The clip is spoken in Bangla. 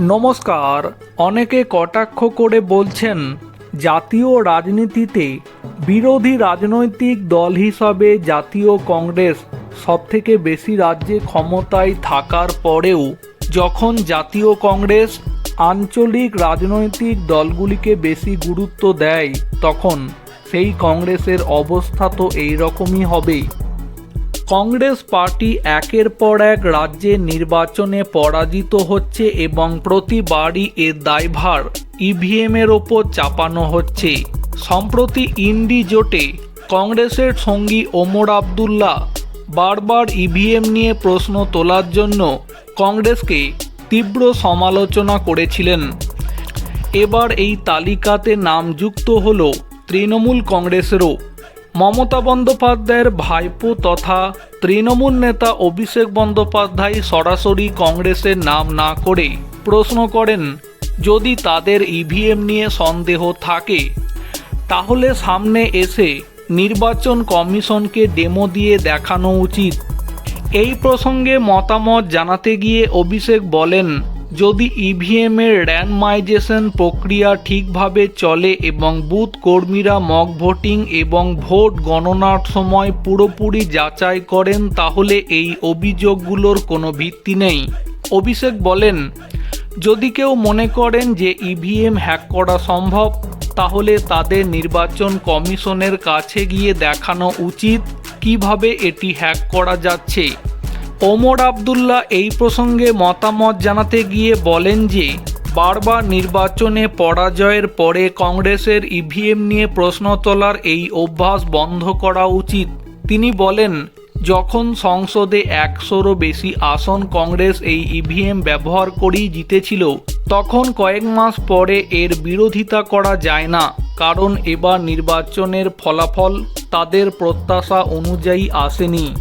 নমস্কার, অনেকে কটাক্ষ করে বলছেন, জাতীয় রাজনীতিতে বিরোধী রাজনৈতিক দল হিসাবে জাতীয় কংগ্রেস সবথেকে বেশি রাজ্যে ক্ষমতায় থাকার পরেও যখন জাতীয় কংগ্রেস আঞ্চলিক রাজনৈতিক দলগুলিকে বেশি গুরুত্ব দেয়, তখন সেই কংগ্রেসের অবস্থা তো এই রকমই কংগ্রেস পার্টি একের পর এক রাজ্যে নির্বাচনে পরাজিত হচ্ছে এবং প্রতিবারই এর দায়ভার ইভিএমের ওপর চাপানো হচ্ছে। সম্প্রতি ইন্ডি জোটে কংগ্রেসের সঙ্গী ওমর আবদুল্লাহ বারবার ইভিএম নিয়ে প্রশ্ন তোলার জন্য কংগ্রেসকে তীব্র সমালোচনা করেছিলেন। এবার এই তালিকাতে নাম যুক্ত হল তৃণমূল কংগ্রেসেরও মমতা বন্দ্যোপাধ্যায়ের ভাইপো তথা তৃণমূল নেতা অভিষেক বন্দ্যোপাধ্যায় সরাসরি কংগ্রেসের নাম না করে প্রশ্ন করেন, যদি তাদের ইভিএম নিয়ে সন্দেহ থাকে, তাহলে সামনে এসে নির্বাচন কমিশনকে ডেমো দিয়ে দেখানো উচিত। এই প্রসঙ্গে মতামত জানাতে গিয়ে অভিষেক বলেন যদি ইভিএমের র্যান্ডমাইজেশন প্রক্রিয়া ঠিকভাবে চলে এবং বুথ কর্মীরা মক ভোটিং এবং ভোট গণনার সময় পুরোপুরি যাচাই করেন, তাহলে এই অভিযোগগুলোর কোনো ভিত্তি নেই। অভিষেক বলেন, যদি কেউ মনে করেন যে ইভিএম হ্যাক করা সম্ভব, তাহলে তাদের নির্বাচন কমিশনের কাছে গিয়ে দেখানো উচিত কীভাবে এটি হ্যাক করা যাচ্ছে। ওমর আবদুল্লাহ এই প্রসঙ্গে মতামত জানাতে গিয়ে বলেন যে, বারবার নির্বাচনে পরাজয়ের পরে কংগ্রেসের ইভিএম নিয়ে প্রশ্ন তোলার এই অভ্যাস বন্ধ করা উচিত। তিনি বলেন, যখন সংসদে একশোরও বেশি আসন কংগ্রেস এই ইভিএম ব্যবহার করেই জিতেছিল, তখন কয়েক মাস পরে এর বিরোধিতা করা যায় না। কারণ এবার নির্বাচনের ফলাফল তাদের প্রত্যাশা অনুযায়ী আসেনি।